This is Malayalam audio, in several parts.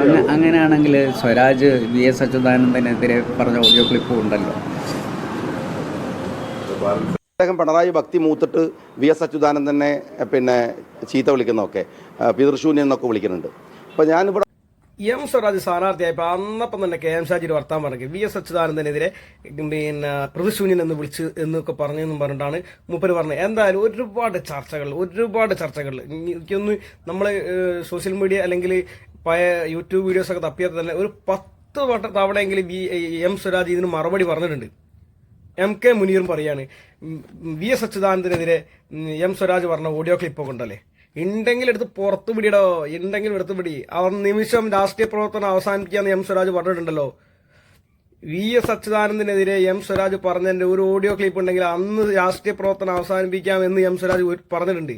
അങ്ങ- അങ്ങനെയാണെങ്കിൽ സ്വരാജ് വി എസ് അച്യുതാനന്ദനെതിരെ പറഞ്ഞ ഓഡിയോ ക്ലിപ്പ് ഉണ്ടല്ലോ. അദ്ദേഹം പിണറായി ഭക്തി മൂത്തിട്ട് വി എസ് അച്യുതാനന്ദനെ പിന്നെ ചീത്ത വിളിക്കുന്നതൊക്കെ പിതൃശൂന്യം പിതൃശൂന്യൻ എന്നൊക്കെ വിളിക്കുന്നുണ്ട്. അപ്പോൾ ഞാനിവിടെ എം സ്വരാജ് സ്ഥാനാർത്ഥിയായപ്പോൾ അന്നപ്പം തന്നെ കെ എം ഷാജിയുടെ വർത്താൻ പറഞ്ഞു വി എസ് അച്യുതാനന്ദനെതിരെ പിന്നെ പ്രതിശൂന്യൻ എന്ന് വിളിച്ച് എന്നൊക്കെ പറഞ്ഞെന്നും പറഞ്ഞിട്ടാണ് മൂപ്പര് പറഞ്ഞത്. എന്തായാലും ഒരുപാട് ചർച്ചകൾ ഒരുപാട് ചർച്ചകൾ. എനിക്കൊന്ന് നമ്മൾ സോഷ്യൽ മീഡിയ അല്ലെങ്കിൽ പഴയ യൂട്യൂബ് വീഡിയോസ് ഒക്കെ തപ്പിയത് തന്നെ ഒരു പത്ത് വട്ട തവണയെങ്കിലും ബി എം സ്വരാജ് ഇതിന് മറുപടി പറഞ്ഞിട്ടുണ്ട്. എം കെ മുനീറും പറയാണ് വി എസ് അച്യുതാനന്ദനെതിരെ എം സ്വരാജ് പറഞ്ഞ ഓഡിയോ ക്ലിപ്പൊക്കെ ഉണ്ടല്ലേ ഉണ്ടെങ്കിൽ എടുത്ത് പുറത്ത് പിടിയിടോ ഉണ്ടെങ്കിൽ എടുത്ത് പിടി അവർ നിമിഷം രാഷ്ട്രീയ പ്രവർത്തനം അവസാനിപ്പിക്കാന്ന് എം സ്വരാജ് പറഞ്ഞിട്ടുണ്ടല്ലോ. വി എസ് അച്യുതാനന്ദനെതിരെ എം സ്വരാജ് പറഞ്ഞതിന്റെ ഒരു ഓഡിയോ ക്ലിപ്പ് ഉണ്ടെങ്കിൽ അന്ന് രാഷ്ട്രീയ പ്രവർത്തനം അവസാനിപ്പിക്കാം എന്ന് എം സ്വരാജ് പറഞ്ഞിട്ടുണ്ട്.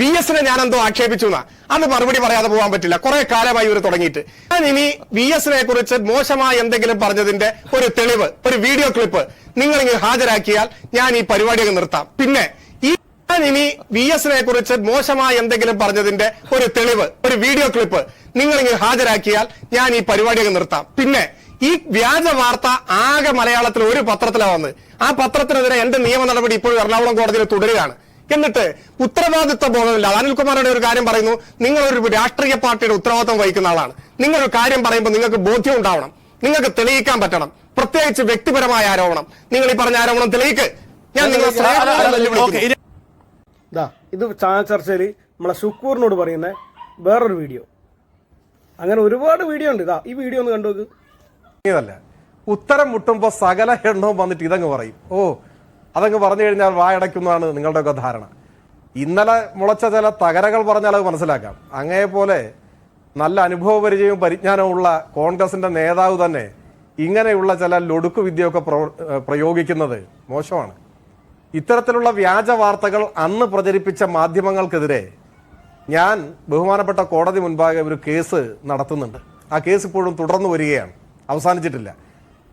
വി എസിനെ ഞാൻ എന്തോ ആക്ഷേപിച്ചു എന്നാ. അന്ന് മറുപടി പറയാതെ പോകാൻ പറ്റില്ല. കുറെ കാലമായി ഇവർ തുടങ്ങിയിട്ട്. ഞാൻ ഇനി വി എസിനെ കുറിച്ച് മോശമായ എന്തെങ്കിലും പറഞ്ഞതിന്റെ ഒരു തെളിവ് ഒരു വീഡിയോ ക്ലിപ്പ് നിങ്ങൾ ഇങ്ങനെ ഹാജരാക്കിയാൽ ഞാൻ ഈ പരിപാടി നിർത്താം. പിന്നെ ഈ ഞാൻ ഇനി വി എസിനെ കുറിച്ച് മോശമായ എന്തെങ്കിലും പറഞ്ഞതിന്റെ ഒരു തെളിവ് ഒരു വീഡിയോ ക്ലിപ്പ് നിങ്ങൾ ഇങ്ങനെ ഹാജരാക്കിയാൽ ഞാൻ ഈ പരിപാടി നിർത്താം. പിന്നെ ഈ വ്യാജ വാർത്ത ആകെ മലയാളത്തിൽ ഒരു പത്രത്തിലാണ് വന്ന് ആ പത്രത്തിനെതിരെ എന്റെ നിയമ നടപടി ഇപ്പോഴും എറണാകുളം കോടതിയിൽ തുടരുകയാണ്. എന്നിട്ട് ഉത്തരവാദിത്വ ബോധമില്ല അനിൽകുമാറുടെ ഒരു കാര്യം പറയുന്നു. നിങ്ങൾ ഒരു രാഷ്ട്രീയ പാർട്ടിയുടെ ഉത്തരവാദിത്വം വഹിക്കുന്ന ആളാണ്. നിങ്ങൾ ഒരു കാര്യം പറയുമ്പോൾ നിങ്ങൾക്ക് ബോധ്യം ഉണ്ടാവണം. നിങ്ങൾക്ക് തെളിയിക്കാൻ പറ്റണം. പ്രത്യേകിച്ച് വ്യക്തിപരമായ ആരോപണം. നിങ്ങൾ ഈ പറഞ്ഞ ആരോപണം തെളിയിക്ക്. ഞാൻ നിങ്ങളെ. ഇതാ ഇത് ചാനൽ ചർച്ചയിൽ നമ്മളെ ശുക്കൂറിനോട് പറയുന്ന വേറൊരു വീഡിയോ. അങ്ങനെ ഒരുപാട് വീഡിയോ ഉണ്ട്. ഇതാ ഈ വീഡിയോ ഒന്ന് കണ്ടു നോക്ക്. ഉത്തരം മുട്ടുമ്പോൾ സകല എണ്ണവും വന്നിട്ട് ഇതങ്ങ് പറയും. ഓ അതങ്ങ് പറഞ്ഞു കഴിഞ്ഞാൽ വായടയ്ക്കുന്നതാണ് നിങ്ങളുടെയൊക്കെ ധാരണ. ഇന്നലെ മുളച്ച ചില തകരകൾ പറഞ്ഞാൽ അത് മനസ്സിലാക്കാം. അങ്ങേപോലെ നല്ല അനുഭവപരിചയവും പരിജ്ഞാനവും ഉള്ള കോൺഗ്രസിന്റെ നേതാവ് തന്നെ ഇങ്ങനെയുള്ള ചില ലൊടുക്കു വിദ്യയൊക്കെ പ്രയോഗിക്കുന്നത് മോശമാണ്. ഇത്തരത്തിലുള്ള വ്യാജ വാർത്തകൾ അന്ന് പ്രചരിപ്പിച്ച മാധ്യമങ്ങൾക്കെതിരെ ഞാൻ ബഹുമാനപ്പെട്ട കോടതി മുൻപാകെ ഒരു കേസ് നടത്തുന്നുണ്ട്. ആ കേസ് ഇപ്പോഴും തുടർന്നു വരികയാണ്. അവസാനിച്ചിട്ടില്ല.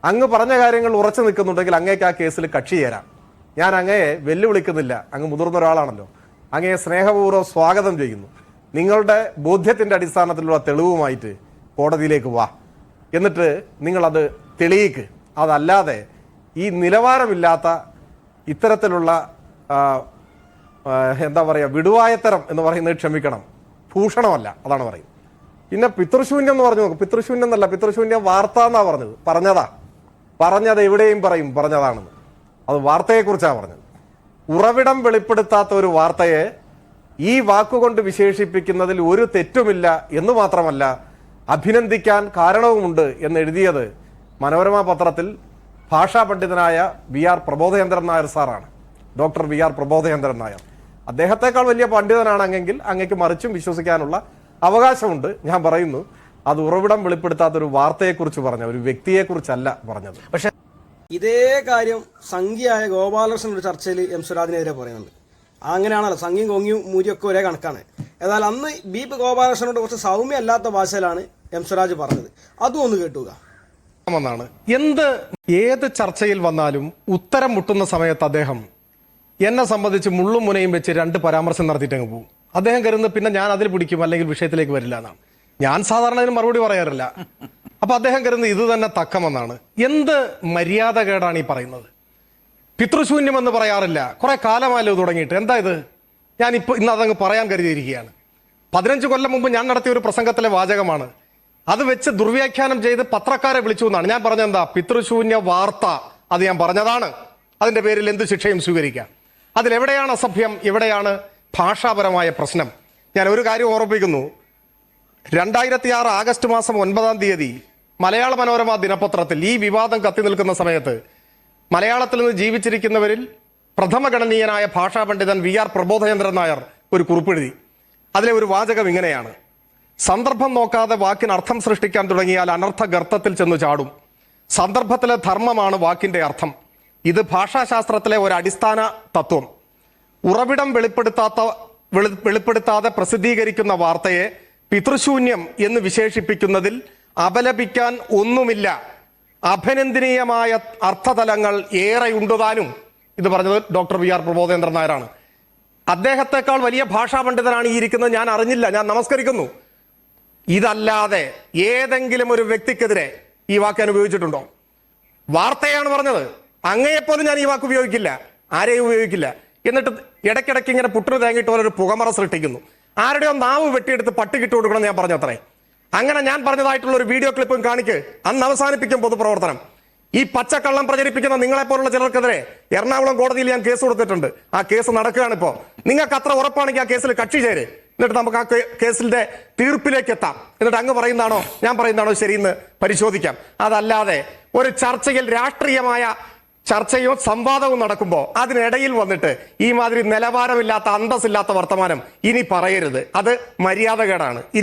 അങ്ങ് പറഞ്ഞ കാര്യങ്ങൾ ഉറച്ചു നിൽക്കുന്നുണ്ടെങ്കിൽ അങ്ങേക്ക് ആ കേസിൽ കക്ഷി ചേരാം. ഞാൻ അങ്ങയെ വെല്ലുവിളിക്കുന്നില്ല. അങ്ങ് മുതിർന്ന ഒരാളാണല്ലോ. അങ്ങയെ സ്നേഹപൂർവം സ്വാഗതം ചെയ്യുന്നു. നിങ്ങളുടെ ബോധ്യത്തിന്റെ അടിസ്ഥാനത്തിലുള്ള തെളിവുമായിട്ട് കോടതിയിലേക്ക് വാ. എന്നിട്ട് നിങ്ങളത് തെളിയിക്ക്. അതല്ലാതെ ഈ നിലവാരമില്ലാത്ത ഇത്തരത്തിലുള്ള എന്താ പറയുക വിടുവായത്തരം എന്ന് പറയുന്നത് ക്ഷമിക്കണം. ഭൂഷണമല്ല അതാണ് പറയുന്നത്. പിന്നെ പിതൃശൂന്യം എന്ന് പറഞ്ഞു നോക്കും. പിതൃശൂന്യം എന്നല്ല പിതൃശൂന്യം വാർത്ത എന്നാ പറഞ്ഞത്. പറഞ്ഞതാ. പറഞ്ഞത് എവിടെയും പറയും പറഞ്ഞതാണെന്ന്. അത് വാർത്തയെക്കുറിച്ചാണ് പറഞ്ഞത്. ഉറവിടം വെളിപ്പെടുത്താത്ത ഒരു വാർത്തയെ ഈ വാക്കുകൊണ്ട് വിശേഷിപ്പിക്കുന്നതിൽ ഒരു തെറ്റുമില്ല എന്ന് മാത്രമല്ല അഭിനന്ദിക്കാൻ കാരണവുമുണ്ട് എന്ന് എഴുതിയത് മനോരമ പത്രത്തിൽ ഭാഷാ പണ്ഡിതനായ വി ആർ പ്രബോധചന്ദ്രൻ നായർ സാറാണ്. Doctor V R Prabodhachandran Nair. അദ്ദേഹത്തെക്കാൾ വലിയ പണ്ഡിതനാണെങ്കിൽ അങ്ങേക്ക് മറിച്ചും വിശ്വസിക്കാനുള്ള അവകാശമുണ്ട്. ഞാൻ പറയുന്നു അത് ഉറവിടം വെളിപ്പെടുത്താത്ത ഒരു വാർത്തയെക്കുറിച്ച് പറഞ്ഞ ഒരു വ്യക്തിയെക്കുറിച്ചല്ല പറഞ്ഞത്. പക്ഷെ ഇതേ കാര്യം സംഖ്യയായ ഗോപാലകൃഷ്ണൻ ഒരു ചർച്ചയിൽ എം സ്വരാജിനെതിരെ പറയുന്നുണ്ട്. അങ്ങനെയാണല്ലോ സംഖ്യയും കൊങ്ങിയും മൂരിയൊക്കെ ഒരേ കണക്കാണ്. എന്നാൽ അന്ന് ബി പി ഗോപാലകൃഷ്ണനോട് കുറച്ച് സൗമ്യമല്ലാത്ത ഭാഷയിലാണ് എം സ്വരാജ് പറഞ്ഞത്. അതും ഒന്ന് കേട്ടുക എന്നാണ്. എന്ത് ഏത് ചർച്ചയിൽ വന്നാലും ഉത്തരം മുട്ടുന്ന സമയത്ത് അദ്ദേഹം എന്നെ സംബന്ധിച്ച് മുള്ളും മുനയും വെച്ച് രണ്ട് പരാമർശം നടത്തിയിട്ട് അങ്ങ് പോകും. അദ്ദേഹം കരുതുന്നത് പിന്നെ ഞാൻ അതിൽ പിടിക്കും അല്ലെങ്കിൽ വിഷയത്തിലേക്ക് വരില്ല എന്നാണ്. ഞാൻ സാധാരണ അതിന് മറുപടി പറയാറില്ല. അപ്പൊ അദ്ദേഹം കരുതുന്നത് ഇത് തന്നെ തക്കമെന്നാണ്. എന്ത് മര്യാദകേടാണ് ഈ പറയുന്നത്? പിതൃശൂന്യം എന്ന് പറയാറില്ല. കുറെ കാലമായല്ലോ തുടങ്ങിയിട്ട്. എന്താ ഇത്? ഞാൻ ഇപ്പൊ ഇന്ന് അതങ്ങ് പറയാൻ കരുതിയിരിക്കുകയാണ്. പതിനഞ്ച് കൊല്ലം മുമ്പ് ഞാൻ നടത്തിയ ഒരു പ്രസംഗത്തിലെ വാചകമാണ്. അത് വെച്ച് ദുർവ്യാഖ്യാനം ചെയ്ത് പത്രക്കാരെ വിളിച്ചു എന്നാണ്. ഞാൻ പറഞ്ഞെന്താ പിതൃശൂന്യ വാർത്ത അത് ഞാൻ പറഞ്ഞതാണ്. അതിന്റെ പേരിൽ എന്ത് ശിക്ഷയും സ്വീകരിക്കാം. അതിലെവിടെയാണ് അസഭ്യം? എവിടെയാണ് ഭാഷാപരമായ പ്രശ്നം? ഞാൻ ഒരു കാര്യം ഓർമ്മിപ്പിക്കുന്നു. രണ്ടായിരത്തി ആറ് ആഗസ്റ്റ് മാസം ഒൻപതാം തീയതി മലയാള മനോരമ ദിനപത്രത്തിൽ ഈ വിവാദം കത്തി നിൽക്കുന്ന സമയത്ത് മലയാളത്തിൽ നിന്ന് ജീവിച്ചിരിക്കുന്നവരിൽ പ്രഥമഗണനീയനായ ഭാഷാ പണ്ഡിതൻ വി ആർ പ്രബോധചന്ദ്രൻ നായർ ഒരു കുറിപ്പെഴുതി. അതിലെ ഒരു വാചകം ഇങ്ങനെയാണ്. സന്ദർഭം നോക്കാതെ വാക്കിന് അർത്ഥം സൃഷ്ടിക്കാൻ തുടങ്ങിയാൽ അനർത്ഥ ഗർത്തത്തിൽ ചെന്ന് ചാടും. സന്ദർഭത്തിലെ ധർമ്മമാണ് വാക്കിന്റെ അർത്ഥം. ഇത് ഭാഷാശാസ്ത്രത്തിലെ ഒരു അടിസ്ഥാന തത്വം. ഉറവിടം വെളിപ്പെടുത്താത്ത വെളി- വെളിപ്പെടുത്താതെ പ്രസിദ്ധീകരിക്കുന്ന വാർത്തയെ പിതൃശൂന്യം എന്ന് വിശേഷിപ്പിക്കുന്നതിൽ അപലപിക്കാൻ ഒന്നുമില്ല. അഭിനന്ദനീയമായ അർത്ഥതലങ്ങൾ ഏറെയുണ്ടുതാനും ഇത് പറഞ്ഞത് ഡോക്ടർ വി ആർ പ്രബോധേന്ദ്രൻ നായരാണ്. അദ്ദേഹത്തെക്കാൾ വലിയ ഭാഷാ പണ്ഡിതനാണ് ഈ ഇരിക്കുന്നത് ഞാൻ അറിഞ്ഞില്ല ഞാൻ നമസ്കരിക്കുന്നു. ഇതല്ലാതെ ഏതെങ്കിലും ഒരു വ്യക്തിക്കെതിരെ ഈ വാക്ക് ഉപയോഗിച്ചിട്ടുണ്ടോ? വാർത്തയാണ് പറഞ്ഞത്. അങ്ങയെപ്പോലും ഞാൻ ഈ വാക്ക് ഉപയോഗിക്കില്ല ആരെയും ഉപയോഗിക്കില്ല. എന്നിട്ട് ഇടയ്ക്കിടയ്ക്ക് ഇങ്ങനെ പുട്ടിന് തേങ്ങിയിട്ട് പോലെ ഒരു പുകമറ സൃഷ്ടിക്കുന്നു. ആരുടെയോ നാവ് വെട്ടിയെടുത്ത് പട്ടിക്കിട്ട് കൊടുക്കണം ഞാൻ പറഞ്ഞത്രേ. അങ്ങനെ ഞാൻ പറഞ്ഞതായിട്ടുള്ള ഒരു വീഡിയോ ക്ലിപ്പും കാണിക്ക്. അന്ന് അവസാനിപ്പിക്കും പൊതുപ്രവർത്തനം. ഈ പച്ചക്കള്ളം പ്രചരിപ്പിക്കുന്ന നിങ്ങളെ പോലുള്ള ചിലർക്കെതിരെ എറണാകുളം കോടതിയിൽ ഞാൻ കേസ് കൊടുത്തിട്ടുണ്ട്. ആ കേസ് നടക്കുകയാണ് ഇപ്പോ. നിങ്ങൾക്ക് അത്ര ഉറപ്പാണെങ്കിൽ ആ കേസിൽ കക്ഷി ചേര്. എന്നിട്ട് നമുക്ക് ആ കേസിന്റെ തീർപ്പിലേക്ക് എത്താം. എന്നിട്ട് അങ്ങ് പറയുന്നതാണോ ഞാൻ പറയുന്നതാണോ ശരിയെന്ന് പരിശോധിക്കാം. അതല്ലാതെ ഒരു ചർച്ചയിൽ രാഷ്ട്രീയമായ ചർച്ചയോ സംവാദവും നടക്കുമ്പോൾ അതിനിടയിൽ വന്നിട്ട് ഈ മാതിരി നിലവാരമില്ലാത്ത അന്തസ്സില്ലാത്ത വർത്തമാനം ഇനി പറയരുത്. അത് മര്യാദകേടാണ്. ഇനി